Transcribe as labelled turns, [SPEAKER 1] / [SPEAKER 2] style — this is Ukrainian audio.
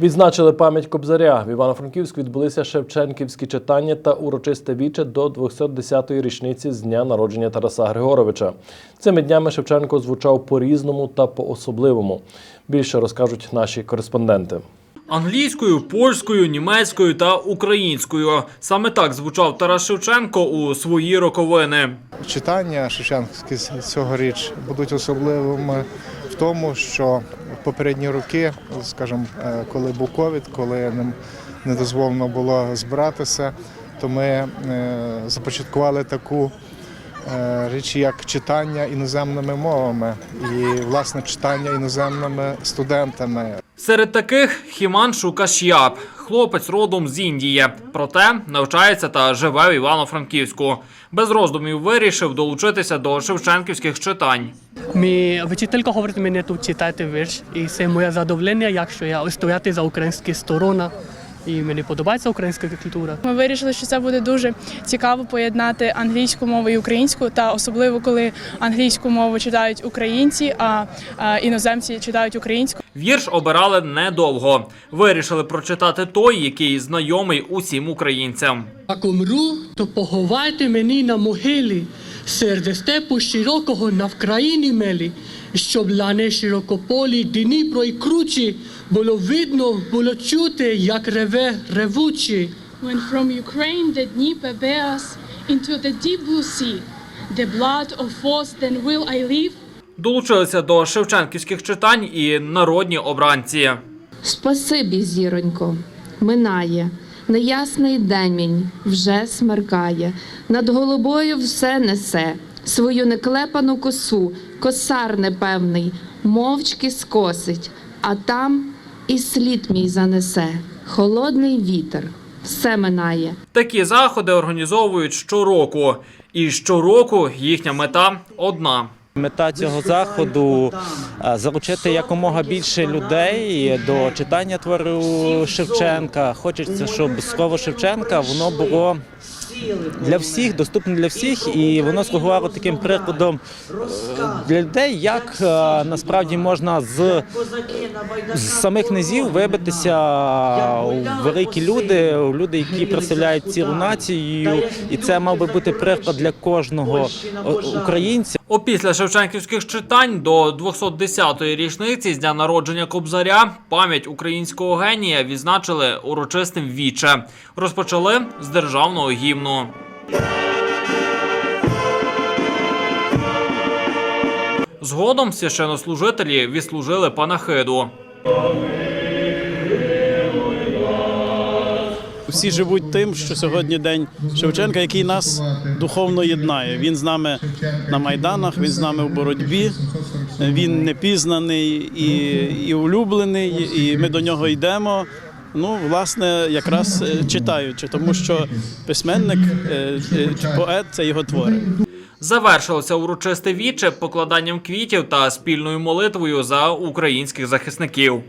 [SPEAKER 1] Відзначили пам'ять Кобзаря. В Івано-Франківську відбулися Шевченківські читання та урочисте віче до 210-ї річниці з дня народження Тараса Григоровича. Цими днями Шевченко звучав по-різному та по-особливому. Більше розкажуть наші кореспонденти.
[SPEAKER 2] Англійською, польською, німецькою та українською. Саме так звучав Тарас Шевченко у свої роковини.
[SPEAKER 3] Читання Шевченківські цьогоріч будуть особливими в тому, що попередні роки, скажімо, е, коли був ковід, коли не дозволено було збиратися, то ми е, започаткували таку е, річ, як читання іноземними мовами і власне читання іноземними студентами.
[SPEAKER 2] Серед таких Хіман Шукаш'яб, хлопець родом з Індії. Проте навчається та живе в Івано-Франківську. Без роздумів вирішив долучитися до шевченківських читань.
[SPEAKER 4] Мій вчителька говорить мені тут читати вірш, і це моє задоволення, якщо я стояти за українські сторона. І мені подобається українська культура.
[SPEAKER 5] Ми вирішили, що це буде дуже цікаво поєднати англійську мову і українську, та особливо коли англійську мову читають українці, а іноземці читають українську.
[SPEAKER 2] Вірш обирали недовго. Вирішили прочитати той, який знайомий усім українцям.
[SPEAKER 4] Як умру, то поховайте мені на могилі, серед степу широкого на Вкраїні мелі, щоб лани широкополі, Дніпро і кручі, було видно, було чути, як реве ревучі.
[SPEAKER 5] When from Ukraine the Dnieper bears into the deep blue sea, the blood of force then will I leave.
[SPEAKER 2] Долучилися до шевченківських читань і народні обранці.
[SPEAKER 6] Спасибі, зіронько, минає. Неясний демінь вже смеркає, над головою все несе, свою неклепану косу, косар непевний, мовчки скосить, а там і слід мій занесе, холодний вітер, все минає.
[SPEAKER 2] Такі заходи організовують щороку, і щороку їхня мета одна.
[SPEAKER 7] Мета цього заходу е, залучити якомога більше людей до читання твору Шевченка. Хочеться, щоб слово Шевченка воно було для всіх, доступне для всіх, і воно слугувало таким прикладом е, для людей, як е, насправді можна з, з самих низів вибитися у великі люди, у люди, які представляють цілу націю, і це мав би бути приклад для кожного українця.
[SPEAKER 2] Опісля шевченківських читань до 210-ї річниці з дня народження Кобзаря пам'ять українського генія відзначили урочистим віче. Розпочали з державного гімну. Згодом священнослужителі відслужили панахиду.
[SPEAKER 8] Всі живуть тим, що сьогодні день Шевченка, який нас духовно єднає. Він з нами на майданах, він з нами в боротьбі. Він непізнаний і, і улюблений, і ми до нього йдемо. Ну, власне, якраз е, читаючи, тому що письменник, е, е, поет це його твори.
[SPEAKER 2] Завершилося урочисте віче покладанням квітів та спільною молитвою за українських захисників.